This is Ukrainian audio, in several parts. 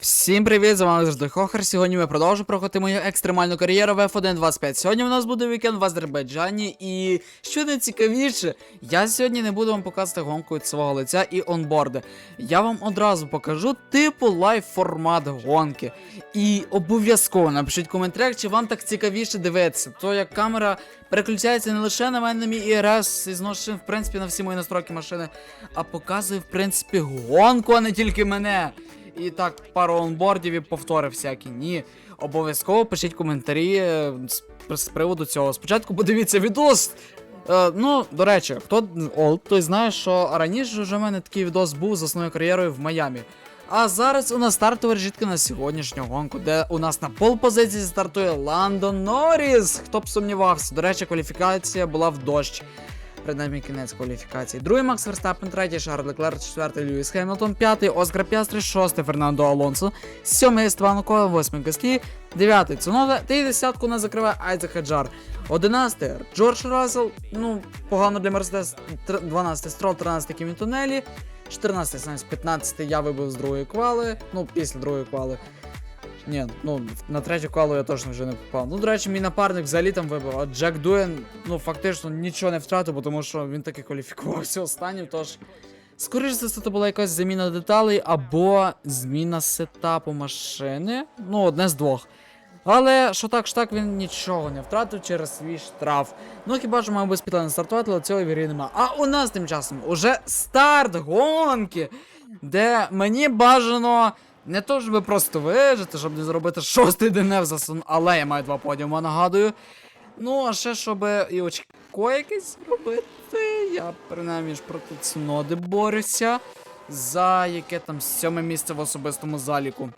Всім привіт, з вами завжди Хохер. Сьогодні ми продовжуємо проходити мою екстремальну кар'єру в F1 25. Сьогодні у нас буде вікенд в Азербайджані, і що найцікавіше, я сьогодні не буду вам показувати гонку від свого лиця і онборди. Я вам одразу покажу типу лайв формат гонки. І обов'язково напишіть в коментарях, чи вам так цікавіше дивитися. То як камера переключається не лише на мене на мій ІРС і зношує, в принципі, на всі мої настройки машини, а показує, в принципі, гонку, а не тільки мене. І так, пару онбордів і повтори всякі. Ні. Обов'язково пишіть коментарі е, з, з приводу цього. Спочатку подивіться відос. Е, ну, до речі, хто той знає, що раніше вже в мене такий відос був з основною кар'єрою в Майамі. А зараз у нас стартова решітка на сьогоднішню гонку, де у нас на пол-позиції стартує Ландо Норріс. Хто б сумнівався. До речі, кваліфікація була в дощ. Принаймні кінець кваліфікації. Другий Макс Верстапен, третій Шарль Леклер, четвертий Льюіс Хемілтон, п'ятий Оскар Піастри, шостий Фернандо Алонсо, сьомий Естеван Око, восьмий Гаслі, дев'ятий Цунода, та й десятку нас закриває Айзек Хаджар. Одинадцятий Джордж Рассел, ну, погано для Мерседес, Тр- дванадцятий Строл, тринадцятий Кімі Тунелі, 14 Сайнс, 15 я вибив з другої квали, ну, після другої квали. Ні, ну на третю колу я точно вже не попав. Ну, до речі, мій напарник взагалі там вибив, а Джек Дуен, ну фактично нічого не втратив, тому що він таки кваліфікувався останнім, тож. Скоріше за все, це була якась заміна деталей або зміна сетапу машини. Ну, одне з двох. Але що так, що так, він нічого не втратив через свій штраф. Ну хіба ж мав би спітлено стартувати, але цього вірі нема. А у нас тим часом уже старт гонки, де мені бажано. Не то, щоб просто вижити, щоб не зробити шостий ДНФ за сон, але я маю два подіума, нагадую. Ну, а ще, щоб і очко якесь зробити. Я принаймні ж проти Цуноди борюся. За яке там сьоме місце в особистому заліку.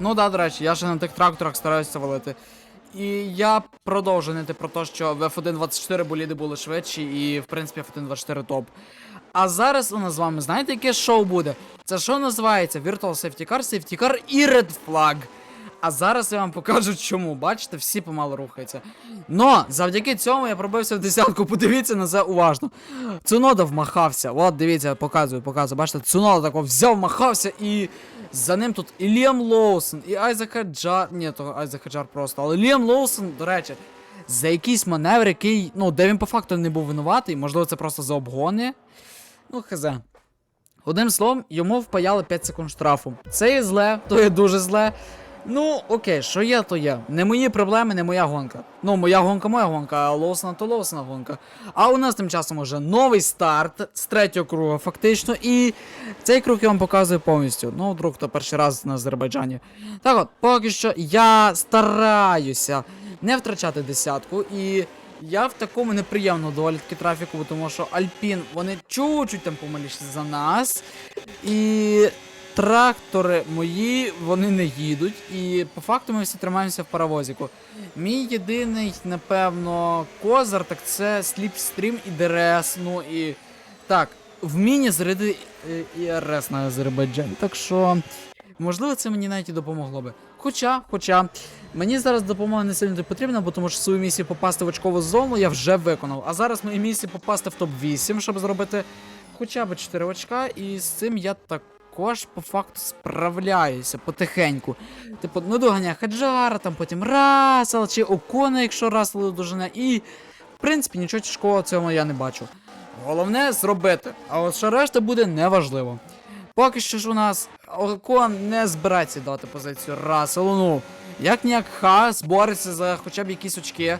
Ну да, до речі, я ще на тих тракторах стараюся валити. І я продовжу нити про те, що в F1.24 боліди були швидші, і в принципі F1.24 топ. А зараз у нас з вами, знаєте, яке шоу буде? Це шоу називається Virtual Safety Car, Safety Car і Red Flag. А зараз я вам покажу чому. Бачите, всі помало рухаються. Но завдяки цьому я пробився в десятку. Подивіться на це уважно. Цунода вмахався. От, дивіться, показую, показую. Бачите, Цунода тако взяв, махався і. За ним тут і Ліам Лоусон, і Айзек Хаджар. Ні, то Айзек Хаджар просто. Але Ліам Лоусон, до речі, за якийсь маневр, який, ну, де він по факту не був винуватий, можливо, це просто за обгони. Ну, хз. Одним словом, йому впаяли 5 секунд штрафу. Це є зле, то є дуже зле. Ну, окей, що є, то є. Не мої проблеми, не моя гонка. Ну, моя гонка, моя гонка, а Лоусона то Лоусона гонка. А у нас тим часом уже новий старт з третього круга, фактично. І цей круг я вам показую повністю. Ну, вдруг то перший раз на Азербайджані. Так от, поки що я стараюся не втрачати десятку. І я в такому неприємному доволі таки трафіку, тому що Альпін, вони чуть-чуть там помаліші за нас. І трактори мої, вони не їдуть. І по факту ми всі тримаємося в паровозіку. Мій єдиний, напевно, козир, так це Сліпстрім і ДРС. Ну і так, вміння заряди е, ІРС на Азербайджані. Так що, можливо, це мені навіть і допомогло би. Хоча, хоча, мені зараз допомога не сильно потрібна, бо тому що свою місію попасти в очкову зону я вже виконав. А зараз мої місії попасти в топ-8, щоб зробити хоча б 4 очка, і з цим я також по факту справляюся потихеньку. Типу, ну доганяє Хаджара, там потім Расел чи Окона, якщо Расел дожене, і в принципі нічого тяжкого в цьому я не бачу. Головне зробити, а от що решта буде неважливо. Поки що ж у нас Окон не збирається дати позицію Расселу. Ну, як ніяк Хас бореться за хоча б якісь очки.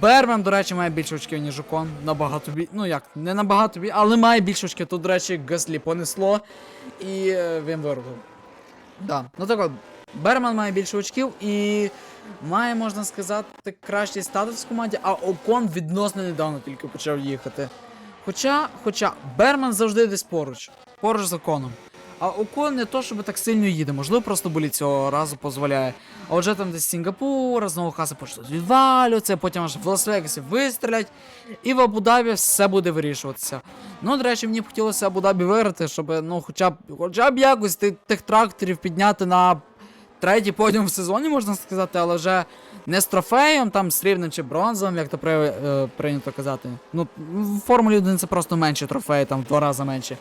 Бермен, до речі, має більше очків, ніж Окон. Набагато бі... Ну як, не набагато бі... але має більше очків. Тут, до речі, Гаслі понесло. І е, він вирвав. Да. Ну так от, Берман має більше очків і має, можна сказати, кращий статус в команді, а Окон відносно недавно тільки почав їхати. Хоча, хоча, Берман завжди десь поруч, поруч з Оконом. А Окон не то, щоб так сильно їде, можливо, просто болі цього разу дозволяє. А отже там десь Сінгапур, знову хаси почнуть відвалюватися, потім аж в Лас-Вегасі вистрілять, і в Абу-Дабі все буде вирішуватися. Ну, до речі, мені б хотілося Абу-Дабі виграти, щоб ну, хоча б хоча б якось тих тракторів підняти на третій подіум в сезоні, можна сказати, але вже не з трофеєм, там срібним чи бронзовим, як то при, е, прийнято казати. Ну, в Формулі 1 це просто менші трофеї, там в два рази менші.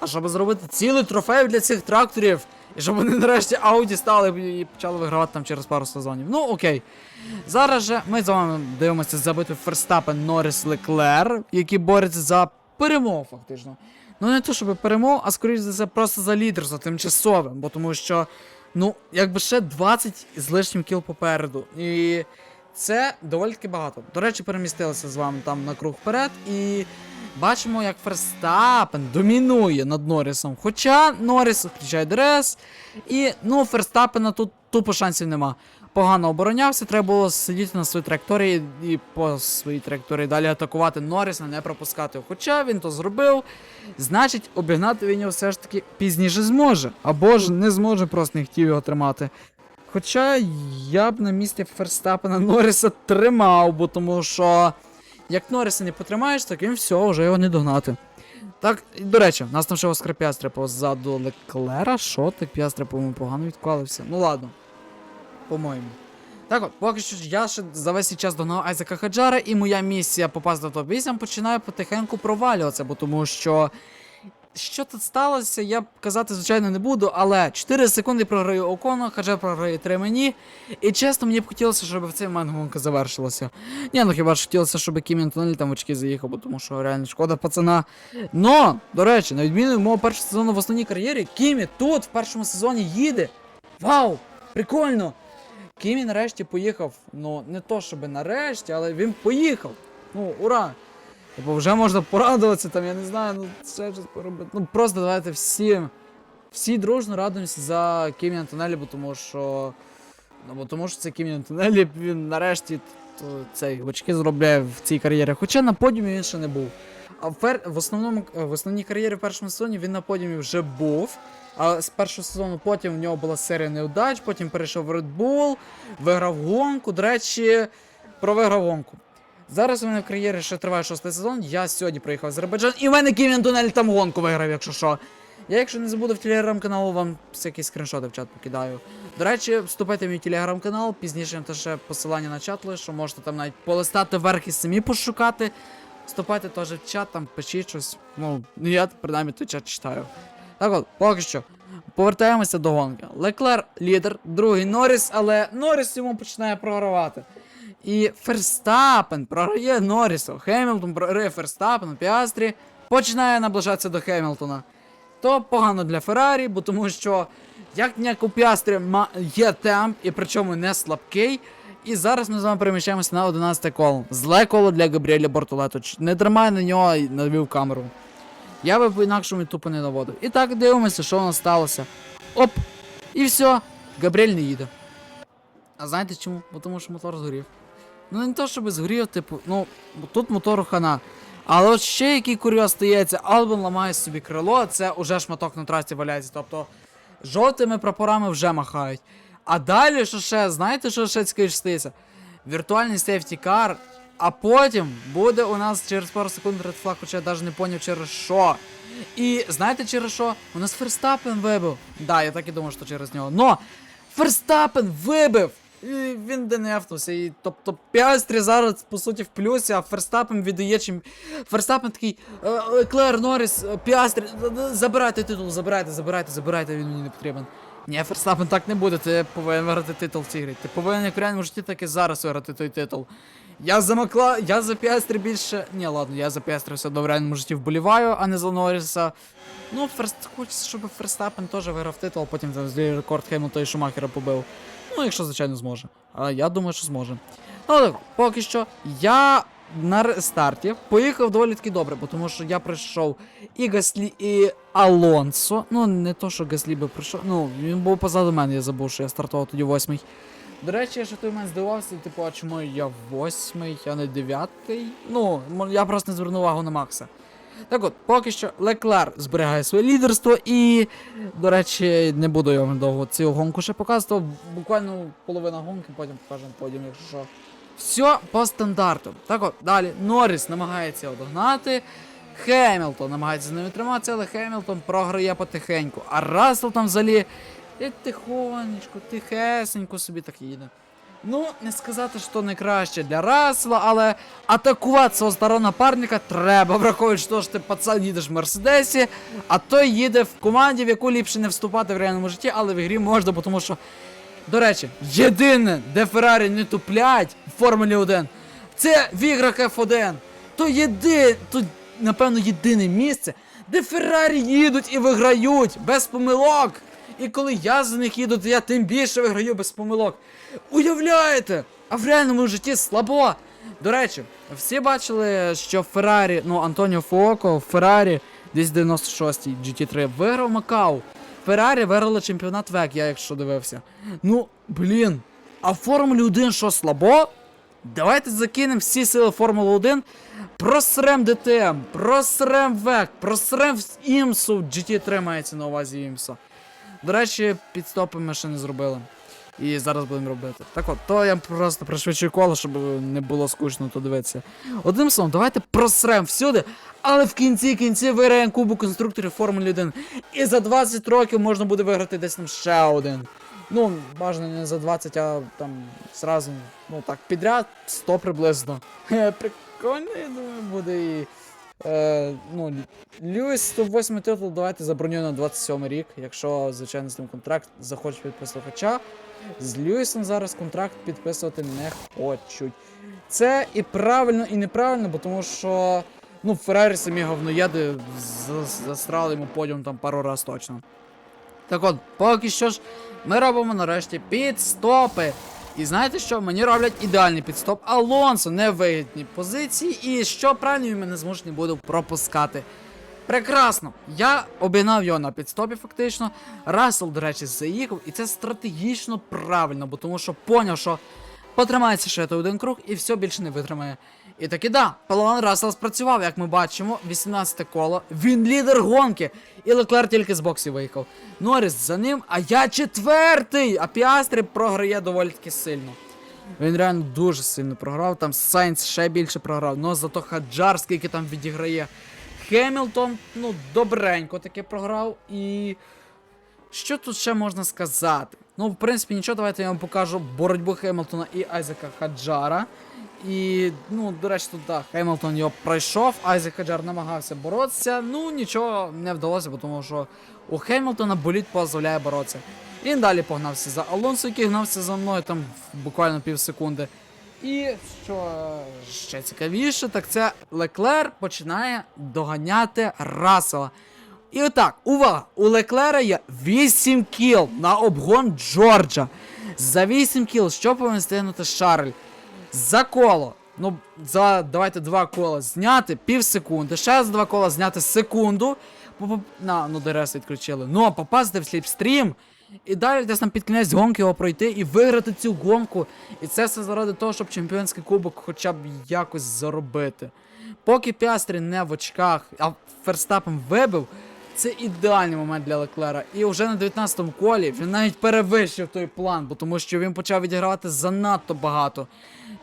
А щоб зробити цілий трофей для цих тракторів І щоб вони нарешті Ауді стали і почали вигравати там через пару сезонів. Ну, окей. Зараз же ми з вами дивимося за битву Ферстапен Норріс Леклер, які борються за перемогу, фактично. Ну, не то, щоб перемогу, а скоріш за все, просто за лідерство тимчасове, бо тому що, ну, якби ще 20 з лишнім кіл попереду. І це доволі таки багато. До речі, перемістилися з вами там на круг вперед і. Бачимо, як Ферстапен домінує над Норрісом. Хоча Норріс включає ДРС, і ну, Ферстапена тут тупо шансів нема. Погано оборонявся, треба було сидіти на своїй траєкторії і по своїй траєкторії далі атакувати Норріса, не пропускати. Хоча він то зробив, значить, обігнати він його все ж таки пізніше зможе. Або ж не зможе, просто не хотів його тримати. Хоча я б на місці Ферстапена Норріса тримав, бо тому що як Норріса не потримаєш, так він все, вже його не догнати. Так, до речі, нас там ще Оскар Пястри позаду Леклера. Що ти Пястри, по-моєму, погано відклався. Ну ладно. По-моєму. Так от, поки що я ще за весь час догнав Айзека Хаджара, і моя місія попасти до топ-8 починає потихеньку провалюватися, бо тому що. Що тут сталося, я казати, звичайно, не буду, але 4 секунди програю Окону, Хаджар програє 3 мені. І чесно, мені б хотілося, щоб в цей гонка завершилася. Ні, ну хіба ж хотілося, щоб Кімін Тунель там в очки заїхав, бо тому що реально шкода пацана. Но, до речі, на відміну від мого першого сезону в основній кар'єрі, Кімі тут в першому сезоні їде. Вау! Прикольно! Кімі нарешті поїхав. Ну, не то щоб нарешті, але він поїхав. Ну, ура! Типу, вже можна порадуватися, там, я не знаю, ну це щось поробити. Ну просто давайте всім. Всі дружно радуємося за Кімі Антонелі, бо тому що. Ну, бо тому що це Кімі Антонелі, він нарешті цей очки зробляє в цій кар'єрі. Хоча на подіумі він ще не був. А в, пер... в основному в основній кар'єрі в першому сезоні він на подіумі вже був. А з першого сезону потім в нього була серія неудач, потім перейшов в Red Bull, виграв гонку. До речі, провиграв гонку. Зараз у мене в кар'єрі ще триває шостий сезон. Я сьогодні приїхав в Азербайджан, і в мене Ківін Тунель там гонку виграв, якщо що. Я, якщо не забуду в телеграм-каналу, вам всякі скріншоти в чат покидаю. До речі, вступайте в мій телеграм-канал, пізніше там ще посилання на чат лишу, можете там навіть полистати вверх і самі пошукати. Вступайте теж в чат, там пишіть щось. Ну, я принаймні той чат читаю. Так от, поки що. Повертаємося до гонки. Леклер лідер, другий Норріс, але Норріс йому починає програвати. І Ферстапен програє Норрісу. Хемілтон програє Ферстапену, Піастрі починає наближатися до Хемілтона. То погано для Феррарі, бо тому що як ніяк у Піастрі є темп, і причому не слабкий. І зараз ми з вами переміщаємося на 11 коло. Зле коло для Габріеля Бортолету. Ч- Не тримай на нього і навів камеру. Я би по-інакшому тупо не наводив. І так дивимося, що у нас сталося. Оп! І все, Габріель не їде. А знаєте чому? Бо тому що мотор згорів. Ну не то, щоб згорів, типу, ну, тут мотору хана. Але от ще який курйоз стається, Албан ламає собі крило, це уже шматок на трасі валяється. Тобто жовтими прапорами вже махають. А далі, що ще, знаєте, що ще цікавіше стається? Віртуальний сейфтікар, а потім буде у нас через пару секунд редфлаг, хоча я навіть не поняв через що. І знаєте через що? У нас Ферстапен вибив. Да, я так і думав, що через нього. Но Ферстапен вибив! І він денефнувся. І, тобто Піастрі зараз, по суті, в плюсі, а Ферстапен віддає чим. Ферстапен такий. «Е, Клер Норріс, е, Піастрі, е, е, забирайте титул, забирайте, забирайте, забирайте, він мені не потрібен. Ні, Ферстапен так не буде, ти повинен виграти титул в цій грі. Ти повинен як в реальному житті, так зараз виграти той титул. Я за Макла, я за Піастрі більше. Ні, ладно, я за Піастрі все одно в реальному житті вболіваю, а не за Норріса. Ну, Ферст... хочеться, щоб Ферстапен теж виграв титул, а потім там рекорд Хемілтона і Шумахера побив. Ну, якщо, звичайно, зможе. Але я думаю, що зможе. Ну, так, поки що я на рестарті поїхав доволі таки добре, бо тому що я пройшов і Гаслі, і Алонсо. Ну, не то, що Гаслі би пройшов. Ну, він був позаду мене, я забув, що я стартував тоді восьмий. До речі, я ще той момент здивався, типу, а чому я восьмий, а не дев'ятий? Ну, я просто не звернув увагу на Макса. Так от, поки що Леклер зберігає своє лідерство і, до речі, не буду вам довго цю гонку ще показувати. Буквально половина гонки, потім покажемо подіум, якщо що. Все по стандарту. Так от, далі Норріс намагається його догнати. Хемілтон намагається з ними триматися, але Хемілтон програє потихеньку. А Рассел там взагалі і тихонечко, тихесенько собі так їде. Ну, не сказати, що найкраще для Расла, але атакувати свого старого напарника треба, враховуючи те, що ти пацан їдеш в Мерседесі, а той їде в команді, в яку ліпше не вступати в реальному житті, але в ігрі можна, тому що. До речі, єдине, де Феррарі не туплять в Формулі 1, це в іграх F1. То єди, то, напевно, єдине місце, де Феррарі їдуть і виграють без помилок. І коли я за них їду, то я тим більше виграю без помилок. Уявляєте? А в реальному житті слабо. До речі, всі бачили, що Феррарі, ну Антоніо Фуоко Феррарі десь 96-й GT3 виграв Макау. Феррарі виграли чемпіонат ВЕК, я якщо дивився. Ну, блін. А Формулі 1 що слабо? Давайте закинемо всі сили Формули 1. Просрем ДТМ, просрем ВЕК, просрем імсу. GT3 мається на увазі імсу. До речі, підстопи ми ще не зробили. І зараз будемо робити. Так от, то я просто пришвидшую коло, щоб не було скучно то дивитися. Одним словом, давайте просрем всюди, але в кінці кінці виграємо кубок конструкторів Формули 1. І за 20 років можна буде виграти десь там ще один. Ну, бажано не за 20, а там зразу, ну так, підряд 100 приблизно. Прикольно, я думаю, буде і. Е, ну, Льюіс 108 титул давайте забронюю на 27 рік, якщо, звичайно, з ним контракт захоче підписати. Хоча з Льюісом зараз контракт підписувати не хочуть. Це і правильно, і неправильно, бо тому що ну, Феррарі самі говноєди застрали йому подіум там пару раз точно. Так от, поки що ж, ми робимо нарешті підстопи. І знаєте що? Мені роблять ідеальний підстоп. Алонсо не вигідні позиції, і що правильно він мене змушений буде пропускати. Прекрасно! Я обігнав його на підстопі, фактично. Рассел, до речі, заїхав, і це стратегічно правильно, бо тому що поняв, що потримається ще той один круг і все більше не витримає. І таки да, план Рассел спрацював, як ми бачимо, 18 коло. Він лідер гонки. І Леклер тільки з боксів виїхав. Норріс за ним, а я четвертий! А Піастрі програє доволі таки сильно. Він реально дуже сильно програв. Там Сайнс ще більше програв. Ну зато Хаджар, скільки там відіграє. Хемілтон, ну, добренько таки програв. І. Що тут ще можна сказати? Ну, в принципі, нічого, давайте я вам покажу боротьбу Хемілтона і Айзека Хаджара. І, ну, до речі, тут так, Хемілтон його пройшов, Айзек Хаджар намагався боротися. Ну, нічого не вдалося, тому що у Хемілтона боліт дозволяє боротися. Він далі погнався за Алонсо, який гнався за мною там буквально пів секунди. І що ще цікавіше, так це Леклер починає доганяти Рассела. І отак, увага! У Леклера є 8 кіл на обгон Джорджа. За 8 кіл, що повинен стигнути Шарль? За коло. Ну, за давайте два кола зняти пів секунди. Ще за два кола зняти секунду. На, ну ДРС відключили. Ну, а попасти в сліпстрім. І далі десь там під кінець гонки його пройти і виграти цю гонку. І це все заради того, щоб чемпіонський кубок хоча б якось заробити. Поки Піастрі не в очках, а Ферстапом вибив, це ідеальний момент для Леклера. І вже на 19-му колі він навіть перевищив той план, бо тому що він почав відігравати занадто багато.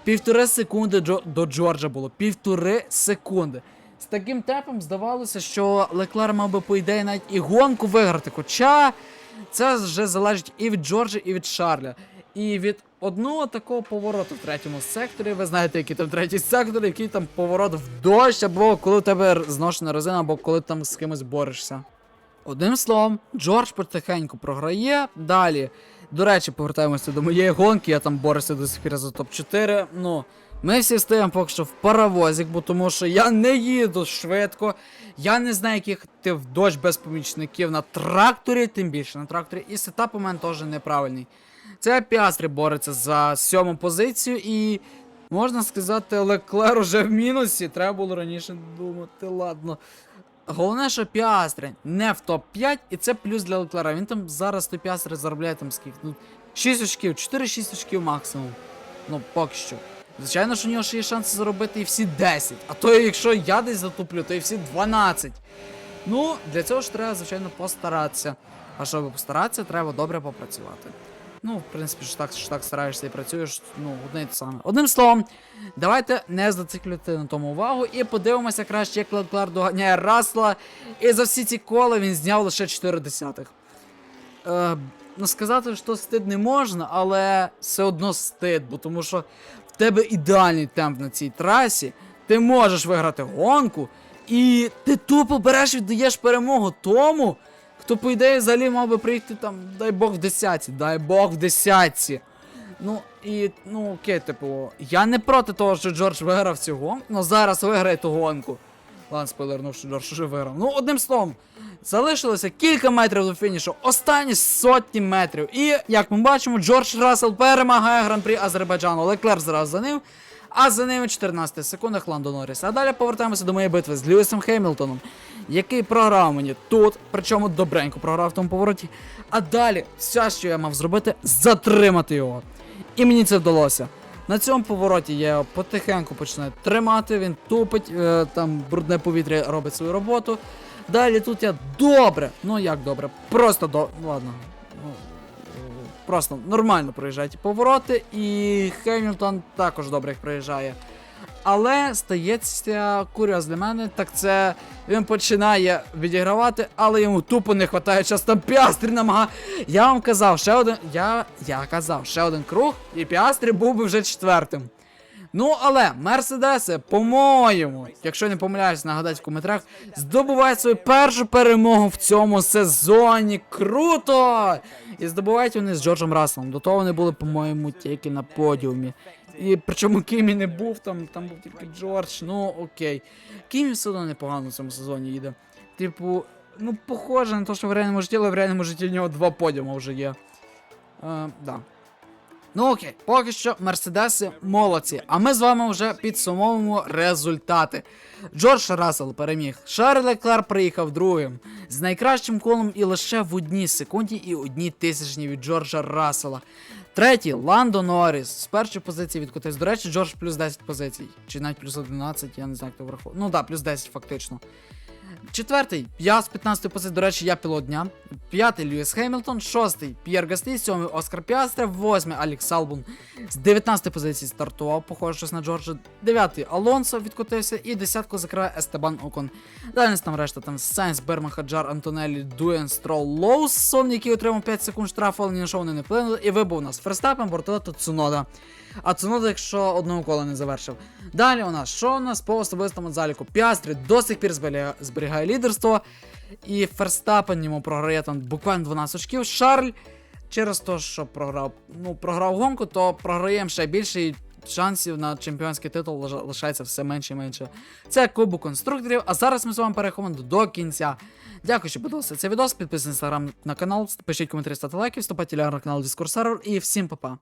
Півтори секунди Джо- до Джорджа було. Півтори секунди. З таким темпом здавалося, що Леклер мав би, по ідеї, навіть і гонку виграти. Хоча це вже залежить і від Джорджа, і від Шарля. І від одного такого повороту в третьому секторі. Ви знаєте, який там третій сектор, який там поворот в дощ, або коли у тебе зношена резина, або коли там з кимось борешся. Одним словом, Джордж потихеньку програє. Далі. До речі, повертаємося до моєї гонки, я там борюся до сих пір за топ-4. Ну, ми всі стоїмо поки що в паровозик, бо тому що я не їду швидко. Я не знаю, яких ти в дощ без помічників на тракторі, тим більше на тракторі. І сетап у мене теж неправильний. Це Піастрі бореться за сьому позицію і. Можна сказати, Леклер уже в мінусі. Треба було раніше думати, ладно. Головне, що Піастри не в топ-5, і це плюс для Леклера. Він там зараз той Піастри заробляє там скільки. Ну, 6 очків, 4-6 очків максимум. Ну, поки що. Звичайно, що у нього ще є шанси заробити і всі 10. А то якщо я десь затуплю, то і всі 12. Ну, для цього ж треба, звичайно, постаратися. А щоб постаратися, треба добре попрацювати. Ну, в принципі, що так, що так стараєшся і працюєш, ну, одне і те саме. Одним словом, давайте не зациклювати на тому увагу і подивимося краще, як Леклер доганяє Расла. І за всі ці кола він зняв лише 4 десятих. Е, ну сказати, що стид не можна, але все одно стид, бо тому що в тебе ідеальний темп на цій трасі, ти можеш виграти гонку, і ти тупо береш і віддаєш перемогу тому, хто, по ідеї, взагалі мав би прийти там, дай Бог в десятці, дай Бог в десятці. Ну і ну окей, типу, я не проти того, що Джордж виграв цю гонку, але зараз виграє ту гонку. Ладно, спойлернув, що Джордж вже виграв. Ну, одним словом, залишилося кілька метрів до фінішу, останні сотні метрів. І, як ми бачимо, Джордж Рассел перемагає гран-прі Азербайджану. Леклер зразу за ним. А за ними 14 секундах Ландо Норріс. А далі повертаємося до моєї битви з Льюісом Хемілтоном, який програв мені тут, причому добренько програв в тому повороті. А далі все, що я мав зробити, затримати його. І мені це вдалося. На цьому повороті я його потихеньку починаю тримати, він тупить, е, там брудне повітря робить свою роботу. Далі тут я добре, ну як добре, просто до. Ладно. Ну, просто нормально проїжджає ті повороти, і Хемілтон також добре їх проїжджає. Але стається курйоз для мене, так це він починає відігравати, але йому тупо не вистачає часу. Там Піастрі намагає. Я вам казав, ще один. Я, я казав, ще один круг, і Піастрі був би вже четвертим. Ну, але Мерседеси, по-моєму, якщо не помиляюсь, нагадать в коментарях, здобувають свою першу перемогу в цьому сезоні. Круто! І здобувають вони з Джорджем Расселом. До того вони були, по-моєму, тільки на подіумі. І причому Кімі не був там, там був тільки Джордж. Ну окей. Кімі все одно непогано в цьому сезоні їде. Типу, ну похоже на те, що в реальному житті, але в реальному житті в нього два подіума вже є. Е, да. Ну окей, поки що Мерседеси молодці. А ми з вами вже підсумовуємо результати. Джордж Рассел переміг. Шарль Леклер приїхав другим з найкращим колом і лише в одній секунді і одній тисячній від Джорджа Рассела. Третій Ландо Норріс з першої позиції відкотився. До речі, Джордж плюс 10 позицій. Чи навіть плюс 11, я не знаю, як то враховує. Ну так, да, плюс 10 фактично. Четвертий, я з 15 позиції, до речі, я пілот дня. П'ятий Льюіс Хемілтон, шостий П'єр Гасті, сьомий Оскар Піастре, восьмий Алікс Албун. З 19 позиції стартував, похоже, щось на Джорджа. Дев'ятий Алонсо відкотився і десятку закриває Естебан Окон. Далі там решта там Сайнс, Берман, Хаджар, Антонелі, Дуен, Строл, Лоусон, який отримав 5 секунд штрафу, але ні на що вони не вплинули. І вибув нас Ферстапен, Бортолето, Цунода. А Цунода, якщо одного кола не завершив. Далі у нас що у нас по особистому заліку? Піастрі до сих пір зберігає, лідерство. І Ферстапен йому програє там буквально 12 очків. Шарль через те, що програв, ну, програв гонку, то програємо ще більше і шансів на чемпіонський титул лиша- лишається все менше і менше. Це кубок конструкторів. А зараз ми з вами переходимо до кінця. Дякую, що подивилися цей відео. Підписуйтесь на інстаграм на канал, пишіть коментарі, ставте лайки, вступайте на канал Discord сервер і всім па-па.